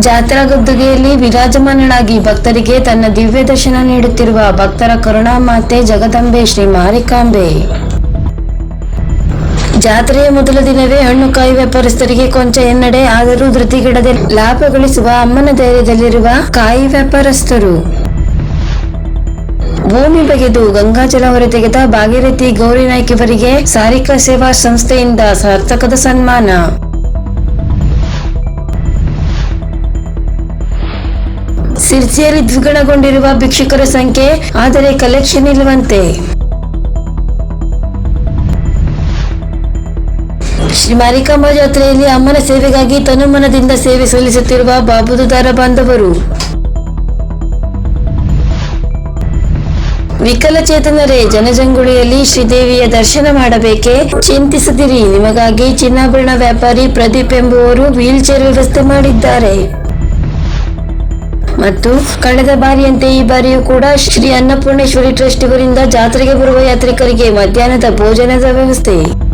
ಜಾತ್ರಾ ಗದ್ದುಗೆಯಲ್ಲಿ ವಿರಾಜಮಾನಳಾಗಿ ಭಕ್ತರಿಗೆ ತನ್ನ ದಿವ್ಯ ದರ್ಶನ ನೀಡುತ್ತಿರುವ ಭಕ್ತರ ಕರುಣಾಮಾತೆ ಜಗದಂಬೆ ಶ್ರೀ ಮಾರಿಕಾಂಬೆ. ಜಾತ್ರೆಯ ಮೊದಲ ದಿನವೇ ಹಣ್ಣು ಕಾಯಿ ವ್ಯಾಪಾರಸ್ಥರಿಗೆ ಕೊಂಚ ಎನ್ನಡೆ, ಆದರೂ ಧೃತಿಗಿಡದೆ ಲಾಭ ಗಳಿಸುವ ಅಮ್ಮನ ಧೈರ್ಯದಲ್ಲಿರುವ ಕಾಯಿ ವ್ಯಾಪಾರಸ್ಥರು. ಭೂಮಿ ಬಗೆದು ಗಂಗಾಜಲ ಹೊರತೆಗೆದ ಭಾಗೀರಥಿ ಗೌರಿ ನಾಯ್ಕ ಇವರಿಗೆ ಸಾರಿಕಾ ಸೇವಾ ಸಂಸ್ಥೆಯಿಂದ ಸಾರ್ಥಕದ ಸನ್ಮಾನ. ಸಿರ್ಸಿಯಲ್ಲಿ ದ್ವಿಗುಣಗೊಂಡಿರುವ ಭಿಕ್ಷುಕರ ಸಂಖ್ಯೆ ಆದರೆ ಕಲೆಕ್ಷನ್ ಇಲ್ಲವಂತೆ. ಶ್ರೀ ಮಾರಿಕಾಂಬಾ ಜಾತ್ರೆಯಲ್ಲಿ ಅಮ್ಮನ ಸೇವೆಗಾಗಿ ತನುಮನದಿಂದ ಸೇವೆ ಸಲ್ಲಿಸುತ್ತಿರುವ ಬಾಬುದುದಾರ ಬಾಂಧವರು. ವಿಕಲಚೇತನರೇ, ಜನಜಂಗುಳಿಯಲ್ಲಿ ಶ್ರೀದೇವಿಯ ದರ್ಶನ ಮಾಡಬೇಕೆ? ಚಿಂತಿಸದಿರಿ. ನಿಮಗಾಗಿ ಚಿನ್ನಾಭರಣ ವ್ಯಾಪಾರಿ ಪ್ರದೀಪ್ ಎಂಬುವರು ವೀಲ್ ಚೇರ್ ವ್ಯವಸ್ಥೆ ಮಾಡಿದ್ದಾರೆ. ಮತ್ತು ಕಳೆದ ಬಾರಿಯಂತೆ ಈ ಬಾರಿಯೂ ಕೂಡ ಶ್ರೀ ಅನ್ನಪೂರ್ಣೇಶ್ವರಿ ಟ್ರಸ್ಟ್ ಇವರಿಂದ ಜಾತ್ರೆಗೆ ಬರುವ ಯಾತ್ರಿಕರಿಗೆ ಮಧ್ಯಾಹ್ನದ ಭೋಜನದ ವ್ಯವಸ್ಥೆ.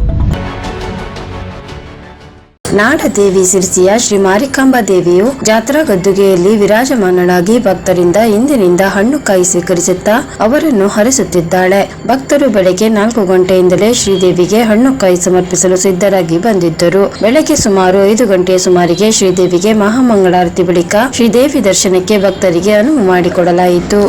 ನಾಡದೇವಿ ಸಿರಿಸಿಯ ಶ್ರೀ ಮಾರಿಕಾಂಬಾ ದೇವಿಯು ಜಾತ್ರಾ ಗದ್ದುಗೆಯಲ್ಲಿ ವಿರಾಜಮಾನಳಾಗಿ ಭಕ್ತರಿಂದ ಇಂದಿನಿಂದ ಹಣ್ಣು ಕಾಯಿ ಸ್ವೀಕರಿಸುತ್ತಾ ಅವರನ್ನು ಹರಿಸುತ್ತಿದ್ದಾಳೆ. ಭಕ್ತರು ಬೆಳಗ್ಗೆ ನಾಲ್ಕು ಗಂಟೆಯಿಂದಲೇ ಶ್ರೀದೇವಿಗೆ ಹಣ್ಣು ಕಾಯಿ ಸಮರ್ಪಿಸಲು ಸಿದ್ಧರಾಗಿ ಬಂದಿದ್ದರು. ಬೆಳಗ್ಗೆ ಸುಮಾರು ಐದು ಗಂಟೆಯ ಸುಮಾರಿಗೆ ಶ್ರೀದೇವಿಗೆ ಮಹಾಮಂಗಳಾರತಿ ಬಳಿಕ ಶ್ರೀದೇವಿ ದರ್ಶನಕ್ಕೆ ಭಕ್ತರಿಗೆ ಅನುವು ಮಾಡಿಕೊಡಲಾಯಿತು.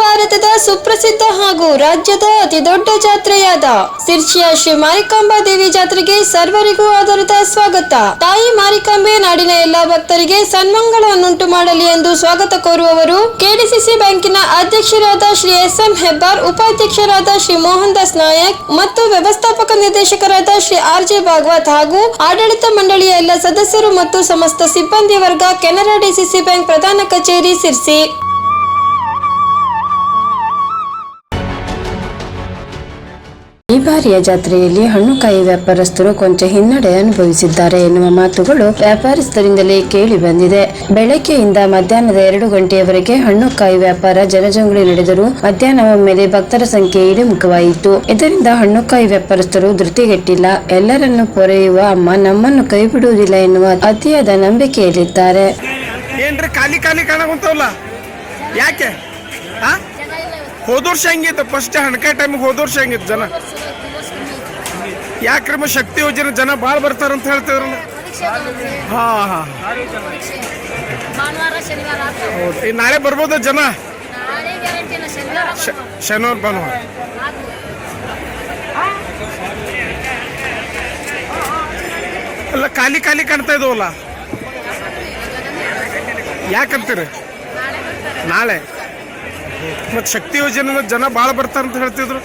ಭಾರತದ ಸುಪ್ರಸಿದ್ಧ ಹಾಗೂ ರಾಜ್ಯದ ಅತಿದೊಡ್ಡ ಜಾತ್ರೆಯಾದ ಸಿರ್ಚಿಯ ಶ್ರೀ ಮಾರಿಕಾಂಬಾ ದೇವಿ ಜಾತ್ರೆಗೆ ಸರ್ವರಿಗೂ ಆಧಾರಿತ ಸ್ವಾಗತ. ತಾಯಿ ಮಾರಿಕಾಂಬೆ ನಾಡಿನ ಎಲ್ಲಾ ಭಕ್ತರಿಗೆ ಸನ್ಮಂಗಳವನ್ನುಂಟು ಮಾಡಲಿ ಎಂದು ಸ್ವಾಗತ ಕೋರುವವರು ಕೆಡಿಸಿಸಿ ಬ್ಯಾಂಕಿನ ಅಧ್ಯಕ್ಷರಾದ ಶ್ರೀ ಎಸ್ ಎಂ ಹೆಬ್ಬಾರ್, ಉಪಾಧ್ಯಕ್ಷರಾದ ಶ್ರೀ ಮೋಹನ್ ದಾಸ್ ನಾಯಕ್ ಮತ್ತು ವ್ಯವಸ್ಥಾಪಕ ನಿರ್ದೇಶಕರಾದ ಶ್ರೀ ಆರ್ ಜೆ ಭಾಗವತ್ ಹಾಗೂ ಆಡಳಿತ ಮಂಡಳಿಯ ಎಲ್ಲ ಸದಸ್ಯರು ಮತ್ತು ಸಮಸ್ತ ಸಿಬ್ಬಂದಿ ವರ್ಗ ಕೆನರಾ ಡಿಸಿಸಿ ಬ್ಯಾಂಕ್ ಪ್ರಧಾನ ಕಚೇರಿ ಸಿರ್ಸಿ. ಈ ಬಾರಿಯ ಜಾತ್ರೆಯಲ್ಲಿ ಹಣ್ಣುಕಾಯಿ ವ್ಯಾಪಾರಸ್ಥರು ಕೊಂಚ ಹಿನ್ನಡೆ ಅನುಭವಿಸಿದ್ದಾರೆ ಎನ್ನುವ ಮಾತುಗಳು ವ್ಯಾಪಾರಸ್ಥರಿಂದಲೇ ಕೇಳಿ ಬಂದಿದೆ. ಬೆಳಗ್ಗೆಯಿಂದ ಮಧ್ಯಾಹ್ನದ ಎರಡು ಗಂಟೆಯವರೆಗೆ ಹಣ್ಣುಕಾಯಿ ವ್ಯಾಪಾರ ಜನಜಂಗುಳಿ ನಡೆದರೂ ಮಧ್ಯಾಹ್ನ ಒಮ್ಮೆಲೆ ಭಕ್ತರ ಸಂಖ್ಯೆ ಇಳಿಮುಖವಾಯಿತು. ಇದರಿಂದ ಹಣ್ಣುಕಾಯಿ ವ್ಯಾಪಾರಸ್ಥರು ಧೃತಿಗೆಟ್ಟಿಲ್ಲ. ಎಲ್ಲರನ್ನು ಪೊರೆಯುವ ಅಮ್ಮ ನಮ್ಮನ್ನು ಕೈ ಬಿಡುವುದಿಲ್ಲ ಎನ್ನುವ ಅತಿಯಾದ ನಂಬಿಕೆಯಲ್ಲಿದ್ದಾರೆ. ಏನ್ರಿ ಖಾಲಿ ಖಾಲಿ ಕಾಣಕುಂತಾವಲ್ಲ? ಯಾಕೆ? ಹೋದ ವರ್ಷ ಹೆಂಗಿತ್ತು? ಫಸ್ಟ್ ಹಣಕಾಯಿ ಟೈಮಿಗೆ ಹೋದ ವರ್ಷ ಹೆಂಗಿತ್ತು ಜನ? ಯಾಕ್ರಮ ಶಕ್ತಿ ಯೋಜನೆ ಜನ ಭಾಳ ಬರ್ತಾರಂತ ಹೇಳ್ತಿದ್ರಲ್ಲ ಹಾ ಹಾ. ಈ ನಾಳೆ ಬರ್ಬೋದ ಜನ? ಶನಿವಾರ, ಭಾನುವಾರ. ಅಲ್ಲ, ಖಾಲಿ ಖಾಲಿ ಕಾಣ್ತಾ ಇದಾವಲ್ಲ? ಯಾಕಂತೀರಿ? ನಾಳೆ. ಮತ್ತೆ ಶಕ್ತಿ ಯೋಜನೆ ಜನ ಭಾಳ ಬರ್ತಾರಂತ ಹೇಳ್ತಿದ್ರು.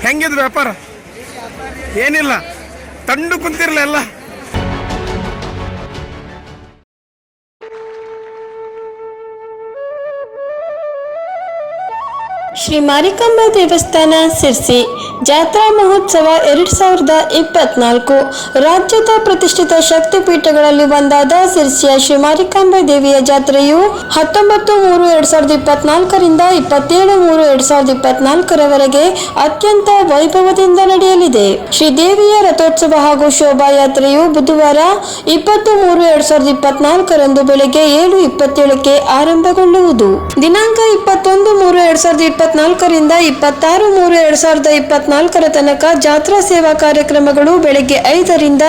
ಹೆಂಗಿದ್ ವ್ಯಾಪಾರ? ಏನಿಲ್ಲ. ತಂಡು ಕುಂತಿರಲಿಲ್ಲ. ಎಲ್ಲ ಶ್ರೀ ಮಾರಿಕಾಂಬ ದೇವಸ್ಥಾನ ಸಿರ್ಸಿ ಜಾತ್ರಾ ಮಹೋತ್ಸವ ಎರಡ್ ಸಾವಿರದ ಇಪ್ಪತ್ನಾಲ್ಕು. ರಾಜ್ಯದ ಪ್ರತಿಷ್ಠಿತ ಶಕ್ತಿಪೀಠಗಳಲ್ಲಿ ಒಂದಾದ ಸಿರ್ಸಿಯ ಶ್ರೀ ಮಾರಿಕಾಂಬ ದೇವಿಯ ಜಾತ್ರೆಯು ಹತ್ತೊಂಬತ್ತು ಮೂರು ಎರಡ್ ಸಾವಿರದ ಇಪ್ಪತ್ನಾಲ್ಕರಿಂದ ಇಪ್ಪತ್ತೇಳು ಮೂರು ಎರಡ್ ಸಾವಿರದ ಇಪ್ಪತ್ನಾಲ್ಕರವರೆಗೆ ಅತ್ಯಂತ ವೈಭವದಿಂದ ನಡೆಯಲಿದೆ. ಶ್ರೀ ದೇವಿಯ ರಥೋತ್ಸವ ಹಾಗೂ ಶೋಭಾಯಾತ್ರೆಯು ಬುಧವಾರ ಇಪ್ಪತ್ತು ಮೂರು ಎರಡ್ ಸಾವಿರದ ಇಪ್ಪತ್ನಾಲ್ಕರಂದು ಬೆಳಗ್ಗೆ ಏಳು ಇಪ್ಪತ್ತೇಳಕ್ಕೆ ಆರಂಭಗೊಳ್ಳುವುದು. ದಿನಾಂಕ ಇಪ್ಪತ್ತೊಂದು ಮೂರು ಎರಡ್ ಸಾವಿರದ ಇಪ್ಪತ್ನಾಲ್ಕರಿಂದ ಇಪ್ಪತ್ತಾರು ಮೂರು ಎರಡ್ ಸಾವಿರದ ಇಪ್ಪತ್ನಾಲ್ಕರ ತನಕ ಜಾತ್ರಾ ಸೇವಾ ಕಾರ್ಯಕ್ರಮಗಳು ಬೆಳಗ್ಗೆ ಐದರಿಂದ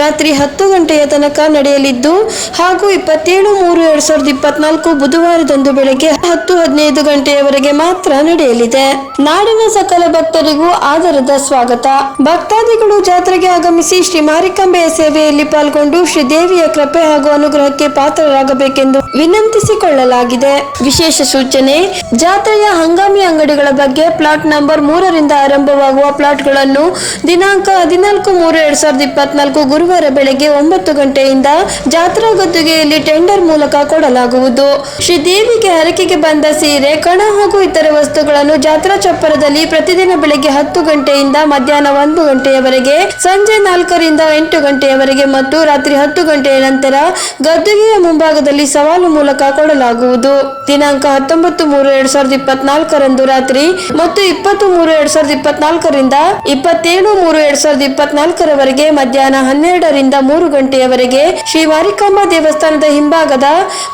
ರಾತ್ರಿ ಹತ್ತು ಗಂಟೆಯ ತನಕ ನಡೆಯಲಿದ್ದು, ಹಾಗೂ ಇಪ್ಪತ್ತೇಳು ಮೂರು ಎರಡ್ ಸಾವಿರದ ಇಪ್ಪತ್ನಾಲ್ಕು ಬುಧವಾರದಂದು ಬೆಳಗ್ಗೆ ಹತ್ತು ಹದಿನೈದು ಗಂಟೆಯವರೆಗೆ ಮಾತ್ರ ನಡೆಯಲಿದೆ. ನಾಡಿನ ಸಕಲ ಭಕ್ತರಿಗೂ ಆದರದ ಸ್ವಾಗತ. ಭಕ್ತಾದಿಗಳು ಜಾತ್ರೆಗೆ ಆಗಮಿಸಿ ಶ್ರೀ ಮಾರಿಕಾಂಬೆಯ ಸೇವೆಯಲ್ಲಿ ಪಾಲ್ಗೊಂಡು ಶ್ರೀ ದೇವಿಯ ಕೃಪೆ ಹಾಗೂ ಅನುಗ್ರಹಕ್ಕೆ ಪಾತ್ರರಾಗಬೇಕೆಂದು ವಿನಂತಿಸಿಕೊಳ್ಳಲಾಗಿದೆ. ವಿಶೇಷ ಸೂಚನೆ, ಜಾತ್ರೆಯ ಹಂಗಾಮಿ ಭೂಮಿ ಅಂಗಡಿಗಳ ಬಗ್ಗೆ ಪ್ಲಾಟ್ ನಂಬರ್ ಮೂರರಿಂದ ಆರಂಭವಾಗುವ ಪ್ಲಾಟ್ಗಳನ್ನು ದಿನಾಂಕ ಹದಿನಾಲ್ಕು ಮೂರು ಎರಡ್ ಸಾವಿರದ ಇಪ್ಪತ್ನಾಲ್ಕು ಗುರುವಾರ ಬೆಳಗ್ಗೆ ಒಂಬತ್ತು ಗಂಟೆಯಿಂದ ಜಾತ್ರಾ ಗದ್ದುಗೆಯಲ್ಲಿ ಟೆಂಡರ್ ಮೂಲಕ ಕೊಡಲಾಗುವುದು. ಶ್ರೀ ದೇವಿಗೆ ಹರಕೆಗೆ ಬಂದ ಸೀರೆ, ಕಣ ಹಾಗೂ ಇತರ ವಸ್ತುಗಳನ್ನು ಜಾತ್ರಾ ಚಪ್ಪರದಲ್ಲಿ ಪ್ರತಿದಿನ ಬೆಳಗ್ಗೆ ಹತ್ತು ಗಂಟೆಯಿಂದ ಮಧ್ಯಾಹ್ನ ಒಂದು ಗಂಟೆಯವರೆಗೆ, ಸಂಜೆ ನಾಲ್ಕರಿಂದ ಎಂಟು ಗಂಟೆಯವರೆಗೆ ಮತ್ತು ರಾತ್ರಿ ಹತ್ತು ಗಂಟೆಯ ನಂತರ ಗದ್ದುಗೆಯ ಮುಂಭಾಗದಲ್ಲಿ ಸವಾಲು ಮೂಲಕ ಕೊಡಲಾಗುವುದು. ದಿನಾಂಕ ಹತ್ತೊಂಬತ್ತು ಮೂರು ಎರಡ್ ಸಾವಿರದ ಇಪ್ಪತ್ನಾಲ್ಕರಂದು ರಾತ್ರಿ ಮತ್ತು ಇಪ್ಪತ್ತು ಮೂರು ಎರಡ್ ಸಾವಿರದ ಇಪ್ಪತ್ನಾಲ್ಕರಿಂದ ಇಪ್ಪತ್ತೇಳು ಮೂರು ಎರಡ್ ಸಾವಿರದ ಇಪ್ಪತ್ನಾಲ್ಕರವರೆಗೆ ಮಧ್ಯಾಹ್ನ ಹನ್ನೆರಡರಿಂದ ಮೂರು ಗಂಟೆಯವರೆಗೆ ಶ್ರೀ ಮಾರಿಕಾಂಬ ದೇವಸ್ಥಾನದ ಹಿಂಭಾಗದ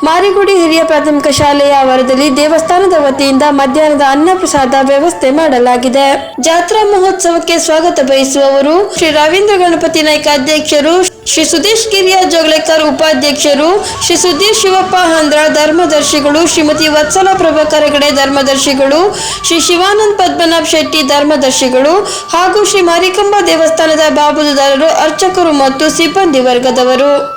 ಮಾರಿಗುಡಿ ಹಿರಿಯ ಪ್ರಾಥಮಿಕ ಶಾಲೆಯ ಆವರದಲ್ಲಿ ದೇವಸ್ಥಾನದ ವತಿಯಿಂದ ಮಧ್ಯಾಹ್ನದ ಅನ್ನ ಪ್ರಸಾದ ವ್ಯವಸ್ಥೆ ಮಾಡಲಾಗಿದೆ. ಜಾತ್ರಾ ಮಹೋತ್ಸವಕ್ಕೆ ಸ್ವಾಗತ ಬಯಸುವವರು ಶ್ರೀ ರವೀಂದ್ರ ಗಣಪತಿ ನಾಯ್ಕ ಅಧ್ಯಕ್ಷರು ಶ್ರೀ ಸುದೇಶ್ ಕಿರಿಯ ಜೋಗ್ಲೇಕರ್ ಉಪಾಧ್ಯಕ್ಷರು, ಶ್ರೀ ಸುಧೀರ್ ಶಿವಪ್ಪ ಹಂದ್ರ ಧರ್ಮದರ್ಶಿಗಳು, ಶ್ರೀಮತಿ ವತ್ಸಲ ಪ್ರಭಾಕರಗಡೆ ಧರ್ಮದರ್ಶಿಗಳು, ಶ್ರೀ ಶಿವಾನಂದ್ ಪದ್ಮನಾಭ್ ಶೆಟ್ಟಿ ಧರ್ಮದರ್ಶಿಗಳು ಹಾಗೂ ಶ್ರೀ ಮಾರಿಕಂಬ ದೇವಸ್ಥಾನದ ಬಾಬುದಾರರು ಅರ್ಚಕರು ಮತ್ತು ಸಿಬ್ಬಂದಿ ವರ್ಗದವರು.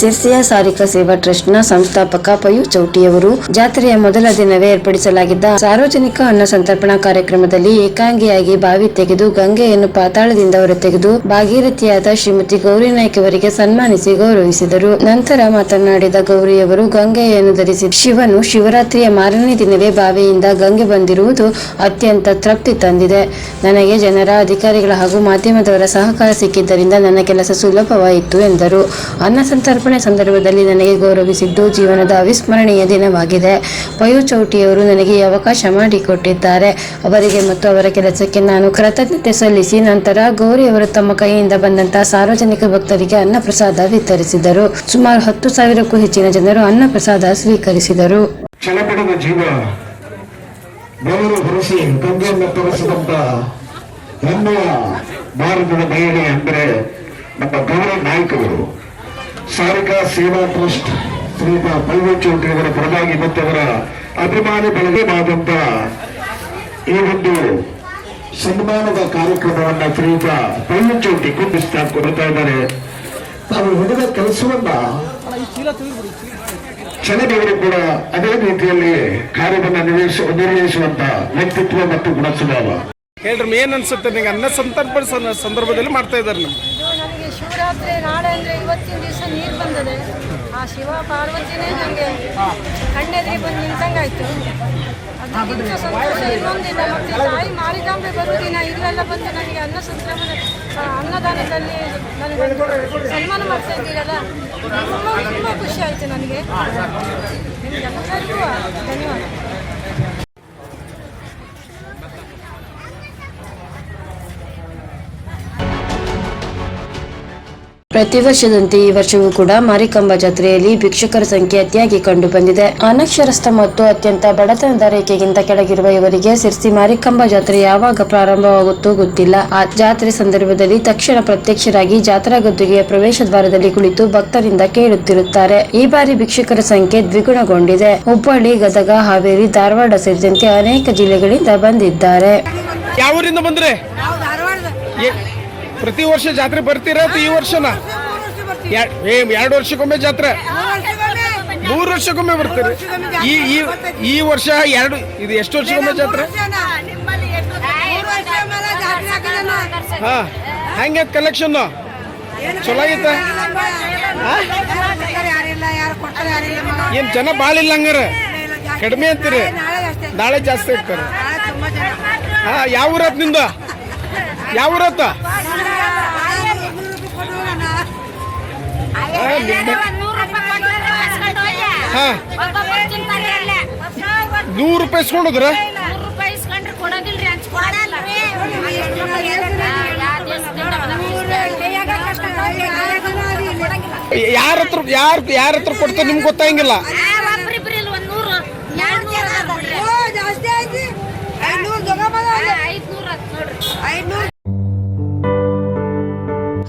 ಸಿರ್ಸಿಯ ಸಾರಿಕಾ ಸೇವಾ ಟ್ರಸ್ಟ್ನ ಸಂಸ್ಥಾಪಕ ಪಯು ಚೌಟಿಯವರು ಜಾತ್ರೆಯ ಮೊದಲ ದಿನವೇ ಏರ್ಪಡಿಸಲಾಗಿದ್ದ ಸಾರ್ವಜನಿಕ ಅನ್ನ ಸಂತರ್ಪಣಾ ಕಾರ್ಯಕ್ರಮದಲ್ಲಿ ಏಕಾಂಗಿಯಾಗಿ ಬಾವಿ ತೆಗೆದು ಗಂಗೆಯನ್ನು ಪಾತಾಳದಿಂದ ಹೊರತೆಗೆದು ಭಾಗೀರಥಿಯಾದ ಶ್ರೀಮತಿ ಗೌರಿ ನಾಯ್ಕ ಅವರಿಗೆ ಸನ್ಮಾನಿಸಿ ಗೌರವಿಸಿದರು. ನಂತರ ಮಾತನಾಡಿದ ಗೌರಿಯವರು ಗಂಗೆಯನ್ನು ಧರಿಸಿ ಶಿವನು ಶಿವರಾತ್ರಿಯ ಮಾರನೇ ದಿನವೇ ಬಾವಿಯಿಂದ ಗಂಗೆ ಬಂದಿರುವುದು ಅತ್ಯಂತ ತೃಪ್ತಿ ತಂದಿದೆ. ನನಗೆ ಜನರ ಅಧಿಕಾರಿಗಳ ಹಾಗೂ ಮಾಧ್ಯಮದವರ ಸಹಕಾರ ಸಿಕ್ಕಿದ್ದರಿಂದ ನನ್ನ ಕೆಲಸ ಸುಲಭವಾಯಿತು ಎಂದರು. ಅನ್ನ ಸಂತರ್ಪಣೆ ಸಂದರ್ಭದಲ್ಲಿ ನನಗೆ ಗೌರವಿಸಿದ್ದು ಜೀವನದ ಅವಿಸ್ಮರಣೀಯ ದಿನವಾಗಿದೆ. ಪಯು ಚೌಟಿಯವರು ನನಗೆ ಅವಕಾಶ ಮಾಡಿಕೊಟ್ಟಿದ್ದಾರೆ ಅವರಿಗೆ ಮತ್ತು ಅವರ ಕೆಲಸಕ್ಕೆ ನಾನು ಕೃತಜ್ಞತೆ ಸಲ್ಲಿಸಿ ನಂತರ ಗೌರಿ ಅವರು ತಮ್ಮ ಕೈಯಿಂದ ಬಂದಂತಹ ಸಾರ್ವಜನಿಕ ಭಕ್ತರಿಗೆ ಅನ್ನ ಪ್ರಸಾದ ವಿತರಿಸಿದರು. ಸುಮಾರು ಹತ್ತು ಸಾವಿರಕ್ಕೂ ಹೆಚ್ಚಿನ ಜನರು ಅನ್ನ ಪ್ರಸಾದ ಸ್ವೀಕರಿಸಿದರು ನಮ್ಮ ಭಾರತದ ಮಹಿಳೆ ಅಂದರೆ ನಮ್ಮ ಗೌರವ ನಾಯಕರು. ಸಾರಿಕಾ ಸೇವಾ ಟ್ರಸ್ಟ್ ಶ್ರೀಯುತ ಅವರ ಪರವಾಗಿ ಮತ್ತು ಅವರ ಅಭಿಮಾನಿ ಬಳಗವಾದಂತ ಈ ಒಂದು ಸನ್ಮಾನದ ಕಾರ್ಯಕ್ರಮವನ್ನ ಶ್ರೀಯುತ ಚೌಟಿ ಕುಂಬಿಸ್ತಾ ಕೊಡ್ತಾ ಇದ್ದಾರೆ. ತಾವು ಹಿಡಿದ ಕೆಲಸವನ್ನ ಕ್ಷಣದವರು ಕೂಡ ಅದೇ ರೀತಿಯಲ್ಲಿ ಕಾರ್ಯವನ್ನು ನಿರ್ವಹಿಸ ನಿರ್ವಹಿಸುವಂತ ವ್ಯಕ್ತಿತ್ವ ಮತ್ತು ಗುಣ ಸ್ವಭಾವ ಹೇಳ್ರಿ ಏನ್ ಅನ್ಸುತ್ತೆ ನಿಮಗೆ ಅನ್ನ ಸಂತರ್ಪಣ ಸಂದರ್ಭದಲ್ಲಿ ಮಾಡ್ತಾ ಇದ್ದಾರೆ ನಮ್ಗೆ. ಶಿವರಾತ್ರಿ ನಾಳೆ ಅಂದ್ರೆ ಇವತ್ತಿನ ದಿವಸ ಆ ಶಿವ ಪಾರ್ವತಿನೇ ನನಗೆ ಕಣ್ಣೆದ್ರಿ ಬಂದು ನಿಂತಂಗಾಯ್ತು ಅದಕ್ಕಿಂತ ಸಂತೋಷ ಇನ್ನೊಂದಿಲ್ಲ. ಮತ್ತೆ ತಾಯಿ ಮಾರಿಕಾಂಬೆ ಬರುವುದಿನ ಇಲ್ಲೆಲ್ಲ ಬಂದು ನನಗೆ ಅನ್ನ ಸಂಕ್ರಮಣ ಅನ್ನದಾನದಲ್ಲಿ ನನಗೆ ಸನ್ಮಾನ ಮಾಡ್ತಾ ಇದ್ದೀರಲ್ಲ? ತುಂಬ ತುಂಬ ಖುಷಿ ಆಯಿತು ನನಗೆ. ನಿಮಗೆಲ್ಲರಿಗೂ ಧನ್ಯವಾದ. ಪ್ರತಿ ವರ್ಷದಂತೆ ಈ ವರ್ಷವೂ ಕೂಡ ಮಾರಿಕಂಬ ಜಾತ್ರೆಯಲ್ಲಿ ಭಿಕ್ಷುಕರ ಸಂಖ್ಯೆ ಅತಿಯಾಗಿ ಕಂಡು ಬಂದಿದೆ ಅನಕ್ಷರಸ್ಥ ಮತ್ತು ಅತ್ಯಂತ ಬಡತನದ ರೇಖೆಗಿಂತ ಕೆಳಗಿರುವ ಇವರಿಗೆ ಸಿರ್ಸಿ ಮಾರಿಕಂಬ ಜಾತ್ರೆ ಯಾವಾಗ ಪ್ರಾರಂಭವಾಗುತ್ತೋ ಗೊತ್ತಿಲ್ಲ. ಆ ಜಾತ್ರೆ ಸಂದರ್ಭದಲ್ಲಿ ತಕ್ಷಣ ಪ್ರತ್ಯಕ್ಷರಾಗಿ ಜಾತ್ರಾ ಗದ್ದುಗೆಯ ಪ್ರವೇಶ ದ್ವಾರದಲ್ಲಿ ಕುಳಿತು ಭಕ್ತರಿಂದ ಕೇಳುತ್ತಿರುತ್ತಾರೆ. ಈ ಬಾರಿ ಭಿಕ್ಷುಕರ ಸಂಖ್ಯೆ ದ್ವಿಗುಣಗೊಂಡಿದೆ. ಹುಬ್ಬಳ್ಳಿ ಗದಗ ಹಾವೇರಿ ಧಾರವಾಡ ಸೇರಿದಂತೆ ಅನೇಕ ಜಿಲ್ಲೆಗಳಿಂದ ಬಂದಿದ್ದಾರೆ. ಪ್ರತಿ ವರ್ಷ ಜಾತ್ರೆ ಬರ್ತೀರಾ ಅಥವಾ ಈ ವರ್ಷನ? ಏ, ಎರಡು ವರ್ಷಕ್ಕೊಮ್ಮೆ ಜಾತ್ರೆ? ಮೂರು ವರ್ಷಕ್ಕೊಮ್ಮೆ. ಬರ್ತೀರಿ? ಈ ಈ ಈ ವರ್ಷ ಎರಡು ಇದು ಎಷ್ಟು ವರ್ಷಕ್ಕೊಮ್ಮೆ ಜಾತ್ರೆ? ಹಾ ಹೆಂಗೆ ಕಲೆಕ್ಷನ್ ಚಲೋ ಆಗೈತ? ಏನ್ ಜನ ಭಾಳ ಇಲ್ಲ ಹಂಗಾರೆ? ಕಡಿಮೆ ಅಂತೀರಿ? ನಾಳೆ ಜಾಸ್ತಿ ಆಗ್ತಾರೆ ಹಾ ಯಾವ ಊರತ್ನಿಂದ? ಯಾವ ಊರತ್ತ ಹಾ. ನೂರು ರೂಪಾಯಿ ಇಸ್ಕೊಂಡೋದ್ರ? ಯಾರ ಹತ್ರ ಯಾರ ಯಾರ ಹತ್ರ ಕೊಡ್ತಾರೆ ನಿಮ್ಗೆ ಗೊತ್ತಾಗಿಲ್ಲ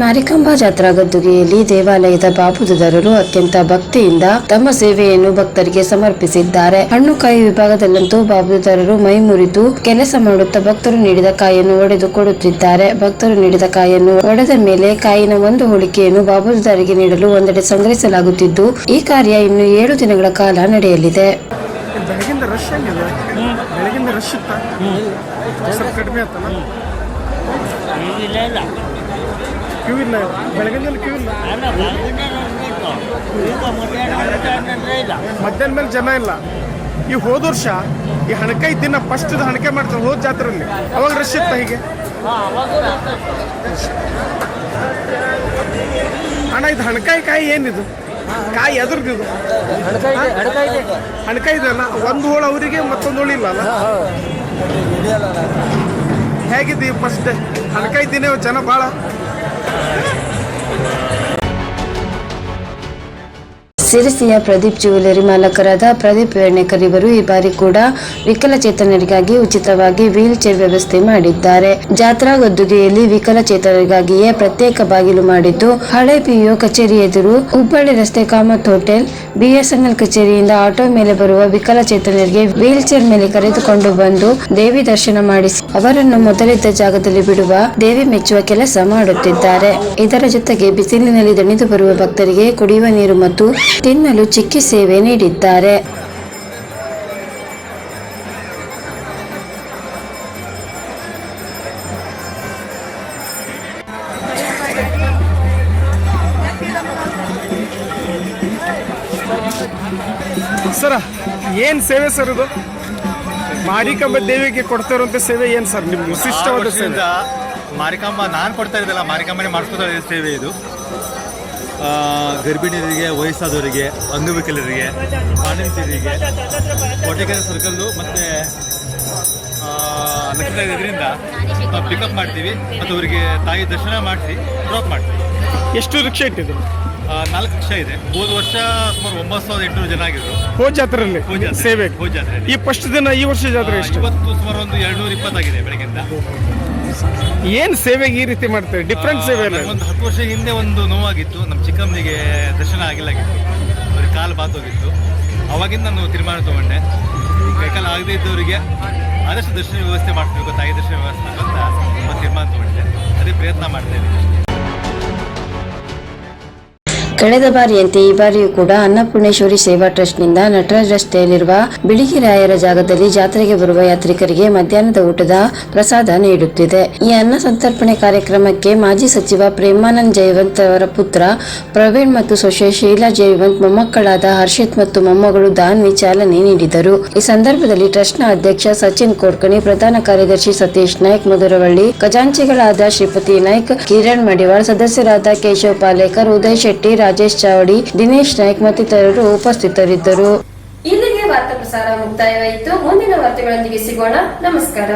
Marikamba ಜಾತ್ರಾ ಗದ್ದುಗೆಯಲ್ಲಿ ದೇವಾಲಯದ ಬಾಬುದರರು ಅತ್ಯಂತ ಭಕ್ತಿಯಿಂದ ತಮ್ಮ ಸೇವೆಯನ್ನು ಭಕ್ತರಿಗೆ ಸಮರ್ಪಿಸಿದ್ದಾರೆ. ಹಣ್ಣು ಕಾಯಿ ವಿಭಾಗದಲ್ಲಂತೂ ಬಾಬುದಾರರು ಮೈ ಮುರಿದು ಕೆಲಸ ಮಾಡುತ್ತಾ ಭಕ್ತರು ನೀಡಿದ ಕಾಯನ್ನು ಒಡೆದು ಕೊಡುತ್ತಿದ್ದಾರೆ. ಭಕ್ತರು ನೀಡಿದ ಕಾಯನ್ನು ಒಡೆದ ಮೇಲೆ ಕಾಯಿನ ಒಂದು ಹೋಳಿಕೆಯನ್ನು ಬಾಬುದಾರಿಗೆ ನೀಡಲು ಒಂದೆಡೆ ಸಂಗ್ರಹಿಸಲಾಗುತ್ತಿದ್ದು ಈ ಕಾರ್ಯ ಇನ್ನು ಏಳು ದಿನಗಳ ಕಾಲ ನಡೆಯಲಿದೆ. ಬೆಳಗಿಂದ ರಶ್ ಆಗಿದೆ ಬೆಳಗಿಂದ ರಶ್ ಇತ್ತ? ಕಡಿಮೆ ಆಯ್ತಲ್ಲ? ಕ್ಯೂ ಇಲ್ಲ ಬೆಳಗಿನಲ್ಲಿ ಕ್ಯೂ ಇಲ್ಲ. ಮಧ್ಯಾಹ್ನ ಮೇಲೆ ಜನ ಇಲ್ಲ. ಈ ಹೋದ ವರ್ಷ ಈ ಹಣಕಾಯಿ ದಿನ ಫಸ್ಟ್ ಹಣಕಾಯಿ ಮಾಡ್ತಾರೆ ಹೋದ ಜಾತ್ರೆಯಲ್ಲಿ. ಅವಾಗ ರಶ್ ಇತ್ತ ಹೀಗೆ? ಅಣ್ಣ ಇದು ಹಣಕಾಯಿ ಕಾಯಿ ಏನಿದು? ಕಾಯಿ ಎದ್ರದ್ದು ಇದು. ಹಣಕಾಯಿ ಇದೆಯಲ್ಲ ಒಂದು ಹೋಳು ಅವರಿಗೆ ಮತ್ತೊಂದು ಹೋಳು ಇಲ್ಲ ಅಲ್ಲ? ಹೇಗಿದೆ ಫಸ್ಟ್ ಹಣಕಾಯಿ ದಿನ ಜನ ಭಾಳ ಸಿರಿಸಿಯ ಪ್ರದೀಪ್ ಜ್ಯುವೆಲರಿ ಮಾಲಕರಾದ ಪ್ರದೀಪ್ ವೇಣೇಕರ್ ಇವರು ಈ ಬಾರಿ ಕೂಡ ವಿಕಲಚೇತನರಿಗಾಗಿ ಉಚಿತವಾಗಿ ವೀಲ್ ಚೇರ್ ವ್ಯವಸ್ಥೆ ಮಾಡಿದ್ದಾರೆ. ಜಾತ್ರಾ ಗದ್ದುಗೆಯಲ್ಲಿ ವಿಕಲಚೇತನರಿಗಾಗಿಯೇ ಪ್ರತ್ಯೇಕ ಬಾಗಿಲು ಮಾಡಿದ್ದು, ಹಳೆ ಪಿಯು ಕಚೇರಿ ಎದುರು ಹುಬ್ಬಳ್ಳಿ ರಸ್ತೆ ಕಾಮತ್ ಹೋಟೆಲ್, ಬಿಎಸ್ಎನ್ಎಲ್ ಕಚೇರಿಯಿಂದ ಆಟೋ ಮೇಲೆ ಬರುವ ವಿಕಲಚೇತನರಿಗೆ ವೀಲ್ ಚೇರ್ ಮೇಲೆ ಕರೆದುಕೊಂಡು ಬಂದು ದೇವಿ ದರ್ಶನ ಮಾಡಿಸಿ ಅವರನ್ನು ಮೊದಲಿದ್ದ ಜಾಗದಲ್ಲಿ ಬಿಡುವ ದೇವಿ ಮೆಚ್ಚುವ ಕೆಲಸ ಮಾಡುತ್ತಿದ್ದಾರೆ. ಇದರ ಜೊತೆಗೆ ಬಿಸಿಲಿನಲ್ಲಿ ದಣಿದು ಬರುವ ಭಕ್ತರಿಗೆ ಕುಡಿಯುವ ನೀರು ಮತ್ತು ತಿನ್ನಲು ಚಿಕ್ಕಿ ಸೇವೆ ನೀಡಿದ್ದಾರೆ. ಸರ, ಏನು ಸೇವೆ ಸರ್ ಇದು? ಮಾರಿಕಂಬ ದೇವಿಗೆ ಕೊಡ್ತಾ ಇರುವಂತ ಸೇವೆ ಏನು ಸರ್? ನಿಮ್ಗೆ ವಿಶಿಷ್ಟವಾದ ಸೇವೆ? ಮಾರಿಕಾಂಬ ನಾನು ಕೊಡ್ತಾ ಇದ್ದಲ್ಲ ಮಾರಿಕಾಂಬನೇ ಮಾಡಿಸ್ಕೊತಾ ಇದೆ ಸೇವೆ ಇದು. ಗರ್ಭಿಣಿಯರಿಗೆ ವಯಸ್ಸಾದವರಿಗೆ ಅಂಗವಿಕಲರಿಗೆ ಬಾಣಂತಿಯರಿಗೆ ಕೋಟೆಕೆರೆ ಸರ್ಕಲ್ಲು ಮತ್ತು ಲಕ್ಷ್ಮೀ ಇದರಿಂದ ಪಿಕಪ್ ಮಾಡ್ತೀವಿ. ಮತ್ತು ಅವರಿಗೆ ತಾಯಿ ದರ್ಶನ ಮಾಡಿಸಿ ಡ್ರಾಪ್ ಮಾಡ್ತೀವಿ. ಎಷ್ಟು ರಿಕ್ಷಾ ಇಟ್ಟಿದ್ರು? ನಾಲ್ಕು ಲಕ್ಷ ಇದೆ. ಹೋದ ವರ್ಷ ಸುಮಾರು ಒಂಬತ್ತು ಸಾವಿರದ ಎಂಟುನೂರು ಜನ ಆಗಿದ್ರು. ಹೋದ ಜಾತ್ರೆಯಲ್ಲಿ ಹೋದ. ಸೇವೆ ಹೋದ ಜಾತ್ರೆ. ಈ ಫಸ್ಟ್ ದಿನ ಈ ವರ್ಷ ಜಾತ್ರೆ ಎಷ್ಟು? ಇವತ್ತು ಸುಮಾರು ಒಂದು ಎರಡುನೂರ ಇಪ್ಪತ್ತಾಗಿದೆ ಬೆಳಗ್ಗೆಯಿಂದ. ಏನು ಸೇವೆಗೆ ಈ ರೀತಿ ಮಾಡ್ತಾರೆ? ಡಿಫ್ರೆಂಟ್ ಸೇವೆ ಒಂದು ಹತ್ತು ವರ್ಷ ಹಿಂದೆ ಒಂದು ನೋವಾಗಿತ್ತು. ನಮ್ಮ ಚಿಕ್ಕಮ್ಮನಿಗೆ ದರ್ಶನ ಆಗಿಲ್ಲಾಗಿತ್ತು. ಅವ್ರಿಗೆ ಕಾಲು ಬಾತೋಗಿತ್ತು. ಅವಾಗಿಂದ ನಾನು ತೀರ್ಮಾನ ತಗೊಂಡೆ. ಕೈಕಾಲ ಆಗದೇ ಇದ್ದವರಿಗೆ ಆದಷ್ಟು ದರ್ಶನ ವ್ಯವಸ್ಥೆ ಮಾಡಬೇಕು ತಾಯಿ ದರ್ಶನ ವ್ಯವಸ್ಥೆ ಅಂತ ತುಂಬ ತೀರ್ಮಾನ ತಗೊಂಡಿದ್ದೆ. ಅದೇ ಪ್ರಯತ್ನ ಮಾಡ್ತಾ ಇದ್ದೀನಿ. ಕಳೆದ ಬಾರಿಯಂತೆ ಈ ಬಾರಿಯೂ ಕೂಡ ಅನ್ನಪೂರ್ಣೇಶ್ವರಿ ಸೇವಾ ಟ್ರಸ್ಟ್ನಿಂದ ನಟರಾಜ್ ರಸ್ತೆಯಲ್ಲಿರುವ ಬಿಳಿಗಿರಾಯರ ಜಾಗದಲ್ಲಿ ಜಾತ್ರೆಗೆ ಬರುವ ಯಾತ್ರಿಕರಿಗೆ ಮಧ್ಯಾಹ್ನದ ಊಟದ ಪ್ರಸಾದ ನೀಡುತ್ತಿದೆ. ಈ ಅನ್ನ ಸಂತರ್ಪಣೆ ಕಾರ್ಯಕ್ರಮಕ್ಕೆ ಮಾಜಿ ಸಚಿವ ಪ್ರೇಮಾನಂದ್ ಜಯವಂತ್ ಅವರ ಪುತ್ರ ಪ್ರವೀಣ್ ಮತ್ತು ಸೊಸೆ ಶೀಲಾ ಜಯವಂತ್, ಮೊಮ್ಮಕ್ಕಳಾದ ಹರ್ಷಿತ್ ಮತ್ತು ಮೊಮ್ಮಗಳು ದಾನ್ವಿ ಚಾಲನೆ ನೀಡಿದರು. ಈ ಸಂದರ್ಭದಲ್ಲಿ ಟ್ರಸ್ಟ್ನ ಅಧ್ಯಕ್ಷ ಸಚಿನ್ ಕೋಡ್ಕಣಿ, ಪ್ರಧಾನ ಕಾರ್ಯದರ್ಶಿ ಸತೀಶ್ ನಾಯ್ಕ್ ಮಧುರವಳ್ಳಿ ಖಜಾಂಚಿಗಳಾದ ಶ್ರೀಪತಿ ನಾಯ್ಕ್, ಕಿರಣ್ ಮಡಿವಾಳ್, ಸದಸ್ಯರಾದ ಕೇಶವ್ ಪಾಲೇಕರ್, ಉದಯ್ ಶೆಟ್ಟಿ ರಾಜೇಶ್ ಚಾವಡಿ ದಿನೇಶ್ ನಾಯ್ಕ್ ಮತ್ತಿತರರು ಉಪಸ್ಥಿತರಿದ್ದರು. ಇಲ್ಲಿಗೆ ವಾರ್ತಾ ಪ್ರಸಾರ ಮುಕ್ತಾಯವಾಯಿತು. ಮುಂದಿನ ವಾರ್ತೆಗಳೊಂದಿಗೆ ಸಿಗೋಣ. ನಮಸ್ಕಾರ.